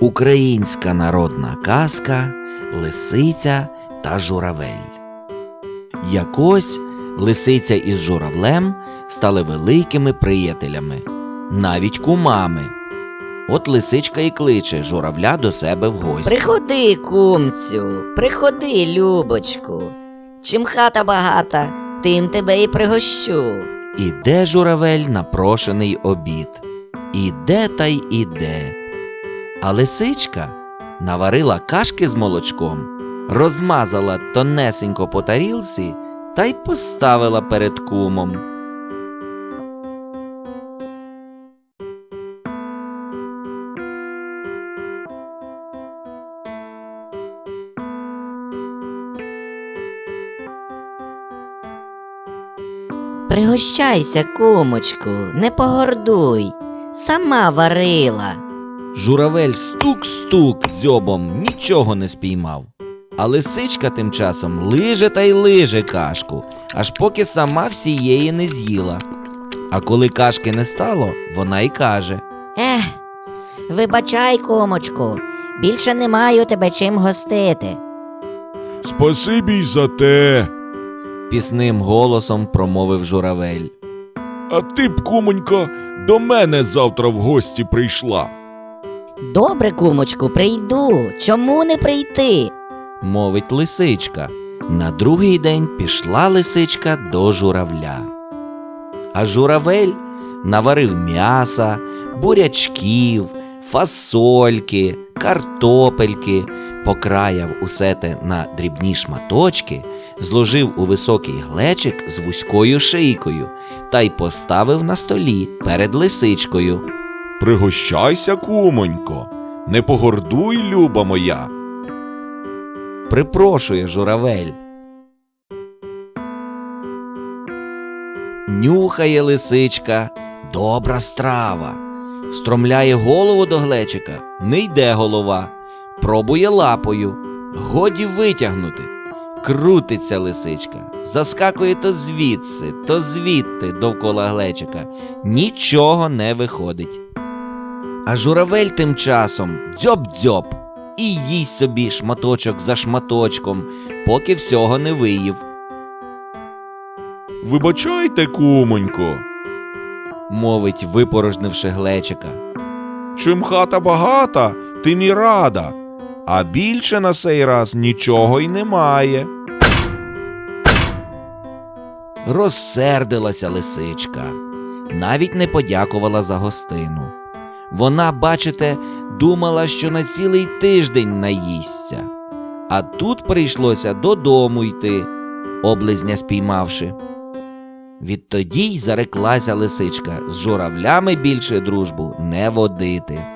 Українська народна казка Лисиця та журавель. Якось лисиця із журавлем стали великими приятелями, навіть кумами. От лисичка і кличе журавля до себе в гості. Приходи, кумцю, приходи, любочку. Чим хата багата, тим тебе і пригощу. Іде журавель на прошений обід. Іде та й іде. А лисичка наварила кашки з молочком, розмазала тонесенько по тарілці та й поставила перед кумом. Пригощайся, кумочку, не погордуй, сама варила. Журавель стук-стук дзьобом нічого не спіймав. А лисичка тим часом лиже та й лиже кашку, аж поки сама всієї не з'їла. А коли кашки не стало, вона й каже. Ех, вибачай, кумочку, більше не маю тебе чим гостити. Спасибі й за те. Пісним голосом промовив журавель. А ти б, кумонько, до мене завтра в гості прийшла. Добре, кумочку, прийду. Чому не прийти? мовить лисичка. На другий день пішла лисичка до журавля. А журавель наварив м'яса, бурячків, фасольки, картопельки, покраяв усе те на дрібні шматочки, зложив у високий глечик з вузькою шийкою та й поставив на столі перед лисичкою. Пригощайся, кумонько, не погордуй, люба моя. Припрошує журавель. Нюхає лисичка, добра страва. Встромляє голову до глечика, не йде голова. Пробує лапою, годі витягнути. Крутиться лисичка, заскакує то звідси, то звідти довкола глечика. Нічого не виходить. А журавель тим часом дзьоб-дзьоб і їсть собі шматочок за шматочком, поки всього не виїв. Вибачайте, кумонько, мовить, випорожнивши глечика. чим хата багата, тим і рада, а більше на сей раз нічого й немає. Розсердилася лисичка, навіть не подякувала за гостину. Вона, бачите, думала, що на цілий тиждень наїсться, а тут прийшлося додому йти, облизня спіймавши. Відтоді й зареклася лисичка з журавлями більше дружбу не водити.